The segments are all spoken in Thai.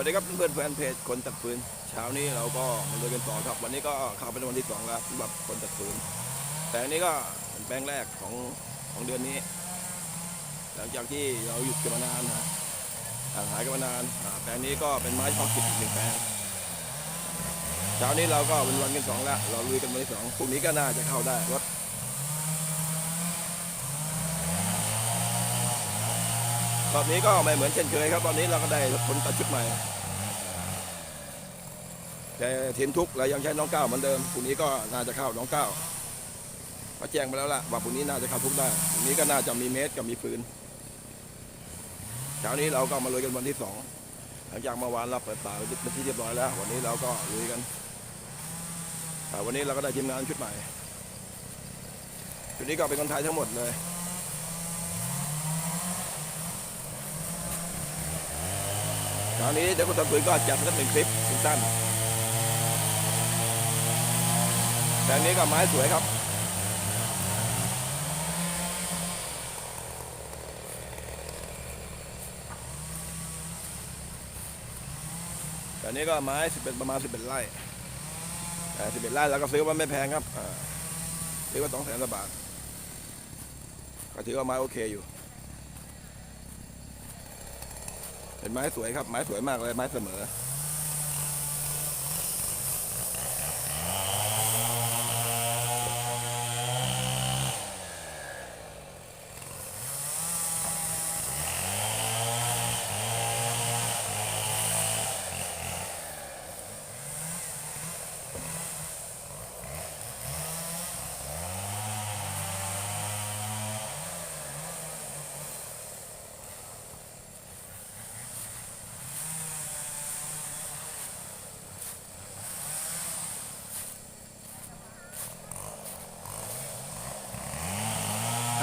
วัสดีครับเพื่อนแฟนเพจคนตัดฟืนเช้านี้เราก็มาลุยกันต่อครับ วันนี้ก็เข้าเป็นวันที่สองแล้วสำหรับคนตัดฟืนแต่อันนี้ก็เป็นแปลงแรกของของเดือนนี้ หลังจากที่เราหยุดกันมานานนะห่างหายกันมานานอ่าแปลงนี้ก็เป็นไม้ชอบกิจอีกหนึ่งแปลงเช้านี้เราก็เป็นวันที่สองแล้ว เราลุยกันวันที่สองพรุ่งนี้ก็น่าจะเข้าได้รถ รอบนี้ก็ไม่เหมือนเช่นเคยครับตอนนี้เราก็ได้คนตัดชุดใหม่ แต่ทีมทุกเรายังใช้น้องเก้าเหมือนเดิมพรุ่นี้ก็น่าจะเข้าน้องเก้ามาแจ้งไปแล้วล่ะว่าพรุ่นี้น่าจะเข้าทุกได้พรุ่นี้ก็น่าจะมีเมตรกับมีฟืนเช้านี้เราก็มาลุยกันวันที่สองหลังจากเมื่อวานเราเปิดป่าเป็นที่เรียบร้อยแล้ว วันนี้เราก็ลุยกันอ่วันนี้เราก็ได้ทีมงานชุดใหม่ชุดนี้ก็เป็นคนไทยทั้งหมดเลย คราวนี้เดี๋ยวคุณตำรวจก็จัดสักหนึ่งคลิปสั้นๆแต่อันนี้ก็ไม้สวยครับแต่อันนี้ก็ไม้สิบเป็นประมาณสิบเอ็ดไร่สิบเอ็ดไร่แล้วก็ซื้อมาไม่แพงครับซื้อมาสองแสนบาทก็ถือว่าไม้โอเคอยู่ เป็นไม้สวยครับ ไม้สวยมากเลยไม้เสมอ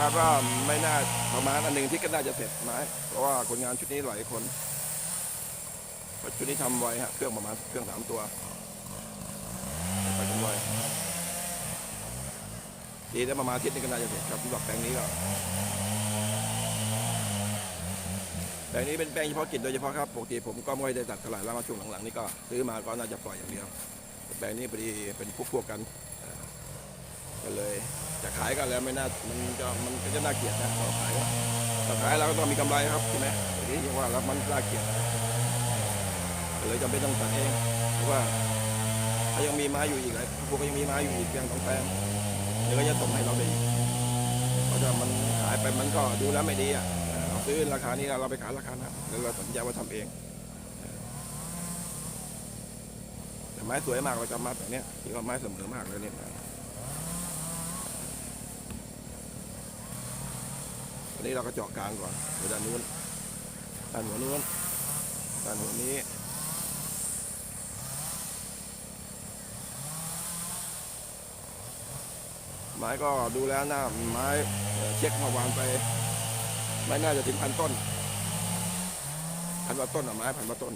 ดว่าไม่น่าประมาณอันหนึ่งที่ก็น่าจะเสร็จไหมเพราะว่าคนงานชุดนี้หลายคนชุดนี้ทำไวฮะเครื่องประมาณเครื่องสามตัวไปกันไวดีได้ประมาณอาทิตย์นี้ก็น่าจะเสร็จครับสำหรับแปลงนี้ก็แปลงนี้เป็นแปลงเฉพาะกิจโดยเฉพาะครับปกติผมก็ไม่ได้ตัดเท่าไหร่แล้วมาช่วงหลังๆนี่ก็ซื้อมาก็น่าจะปล่อยอย่างเดียวแปลงนี้พอดีเป็นพวกๆกัน ก็เลย จะขายก็แล้วไม่น่ามันจะมันก็จะน่าเกลียดนะเราขายก็เราขายเราก็ต้องมีกำไรครับใช่ไหมทีนี้ยังว่าแล้วมันน่าเกลียดก็เลยจำเป็นต้องตัดเองเพราะว่าถ้ายังมีไม้อยู่อีกหลายพวกก็ยังมีไม้อยู่อีกเพียงสองแปลงเดี๋ยวก็จะส่งให้เราไปอีกเพราะถ้ามันขายไปมันก็ดูแล้วไม่ดีอะเออเราซื้อราคานี้เราไปขายราคานั้นแล้วเราตัดสินใจว่าทำเองแต่ไม้สวยมากเราจะมาแบบเนี้ยที่ว่าไม้เสมอมากเลยเนี่ย นี้เราก็เจาะกลางก่อนเดี๋ยวด้านนู้นด้านหัวนู้นด้านหัวนี้ไม้ก็ดูแล้วหน้าไม้เช็คมาวานไปไม่น่าจะถึงพันต้นพันว่าต้นอะไม้พันว่าต้น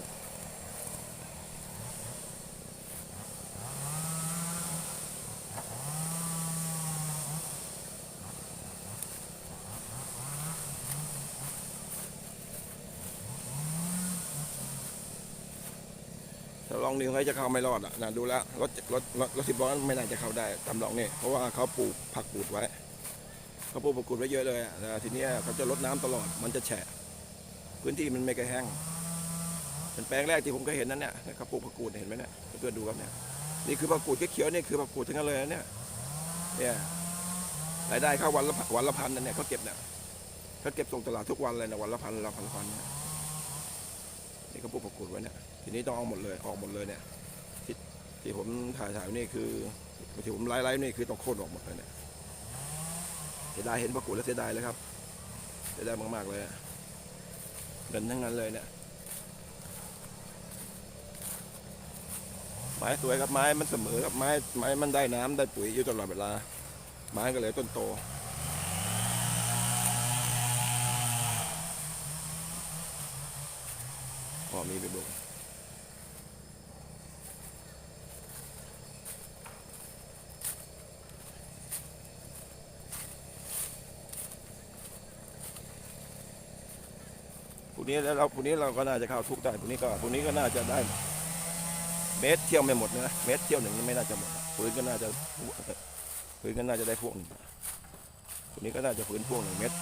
ลองนี่เขาจะเข้าไม่รอดอะนะดูแล้วรถรถรถรถสิบล้อไม่น่าจะเข้าได้ตามลองนี่เพราะว่าเขาปลูกผักปลูกไว้เขาปลูกผักกูดไว้เยอะเลยอะแต่ทีเนี้ยเขาจะลดน้ำตลอดมันจะแฉะ พื้นที่มันไม่กระแห้งเป็นแปลงแรกที่ผมเคยเห็นนั่นเนี่ยเขาปลูกผักกูดเห็นไหมเนี่ยเพื่อนดูครับเนี่ยนี่คือผักกูดเขียวๆนี่คือผักกูดทั้งนั้นเลยนะเนี่ยเนี่ยรายได้เข้าวันละวันละพันนั่นเนี่ยเขาเก็บเนี่ยเขาเก็บส่งตลาดทุกวันเลยนะวันละพันละพันละพันเนี่ย นี่เขาปลูกผักกูดไว้เนี่ยทีนี้ต้องเอาหมดเลยออกหมดเลยเนี่ยที่ที่ผมถ่ายถ่ายนี่คือที่ผมไล่ไล่นี่คือต้องโค่นออกหมดเลยเนี่ยเสียดายเห็นประกูดแล้วเสียดายเลยครับเสียดายมากๆเลยอะเงินทั้งนั้นเลยเนี่ยไม้สวยครับไม้มันเสมอครับไม้ไม้มันได้น้ำได้ปุ๋ยอยู่ตลอดเวลา ไม้ก็เลยต้นโต อ๋อมีไปบุกพรุ่งนี้แล้วเราพรุ่งนี้เราก็น่าจะเข้าทุกได้พรุ่งนี้ก็พรุ่งนี้ก็น่าจะได้ เมตรเที่ยวไม่หมดนะเมตรเที่ยวหนึ่งไม่น่าจะหมดปืนก็น่าจะปืนก็น่าจะได้พวกหนึ่งพรุ่งนี้ก็น่าจะปืนพวกหนึ่งเมตร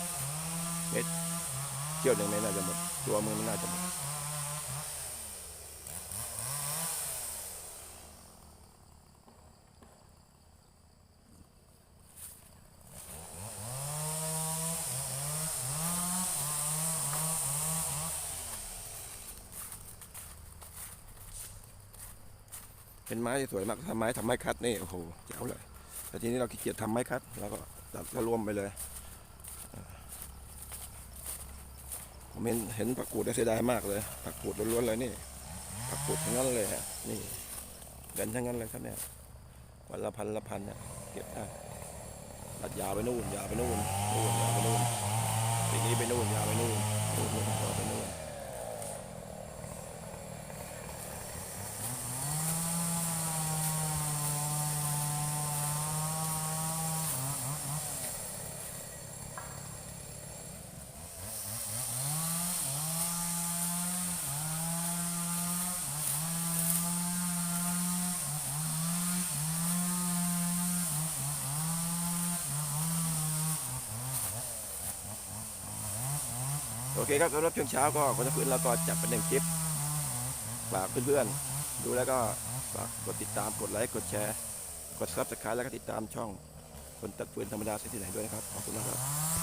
เมตรเที่ยวหนึ่งไม่น่าจะหมด ตัวมือไม่น่าจะหมด เป็นไม้ที่สวยมากทำไม้ทำไม้คัดนี่โอ้โหเจ๋วเลยแต่ทีนี้เราขี้เกียจทำไม้คัดเราก็ตัดก็รวมไปเลยผมเห็นเห็นผักกูดได้เสียดายมากเลยผักกูดล้วนๆเลยนี่ผักกูดทั้งนั้นเลยฮะนี่เงินทั้งนั้นเลยครับเนี่ยวันละพันละพันเนี่ยเก็บได้ตัดยาวไปนู่นยาวไปนู่นนู่นยาวไปนู่นทีนี้ไปนู่นยาวไปนู่นนู่นนู่นยาวไปนู่น โอเคครับสำหรับช่วงเช้าก็คนจะพื้นเราก็จัดเป็นหนึ่งคลิปฝากเพื่อนๆดูแล้วก็ฝากกดติดตามกดไลค์กดแชร์ กดซับสไครต์แล้วก็ติดตามช่องคนตัดฟืนธรรมดาเส้นที่ไหนด้วยนะครับขอบคุณนะครับ